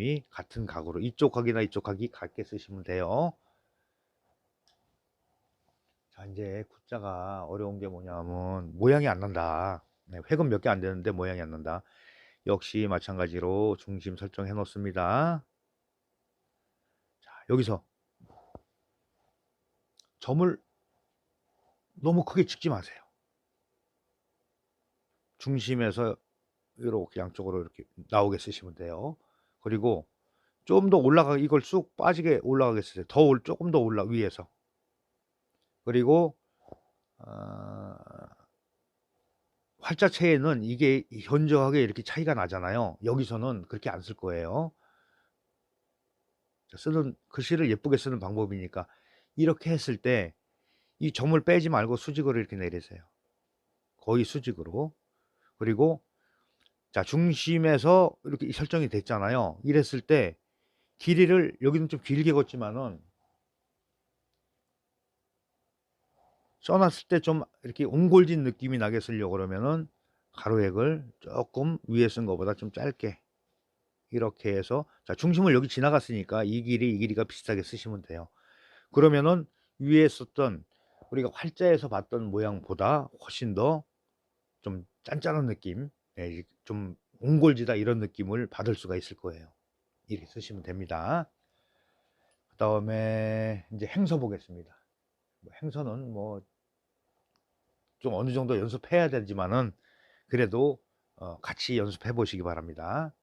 이 같은 각으로 이쪽 각이나 이쪽 각이 같게 쓰시면 돼요. 자, 이제 굿자가 어려운 게 뭐냐면 모양이 안 난다. 네, 획은 몇 개 안 되는데 모양이 안 난다. 역시 마찬가지로 중심 설정해 놓습니다. 자, 여기서 점을 너무 크게 찍지 마세요. 중심에서 이렇게 양쪽으로 이렇게 나오게 쓰시면 돼요. 그리고 좀 더 올라가 이걸 쑥 빠지게 올라가게 쓰세요. 더 올, 조금 더 올라 위에서. 그리고 어, 활자체에는 이게 현저하게 이렇게 차이가 나잖아요. 여기서는 그렇게 안 쓸 거예요. 쓰는 글씨를 예쁘게 쓰는 방법이니까 이렇게 했을 때 이 점을 빼지 말고 수직으로 이렇게 내리세요. 거의 수직으로. 그리고 자 중심에서 이렇게 설정이 됐잖아요. 이랬을 때 길이를 여기는 좀 길게 걷지만은 써놨을 때 좀 이렇게 옹골진 느낌이 나게 쓰려고 그러면은 가로획을 조금 위에 쓴 것보다 좀 짧게 이렇게 해서 자 중심을 여기 지나갔으니까 이 길이 이 길이가 비슷하게 쓰시면 돼요. 그러면은 위에 썼던 우리가 활자에서 봤던 모양보다 훨씬 더 좀 짠짠한 느낌, 예, 좀 옹골지다 이런 느낌을 받을 수가 있을 거예요. 이렇게 쓰시면 됩니다. 그 다음에 이제 행서 보겠습니다. 뭐 행서는 뭐 좀 어느 정도 연습해야 되지만은 그래도 어, 같이 연습해 보시기 바랍니다.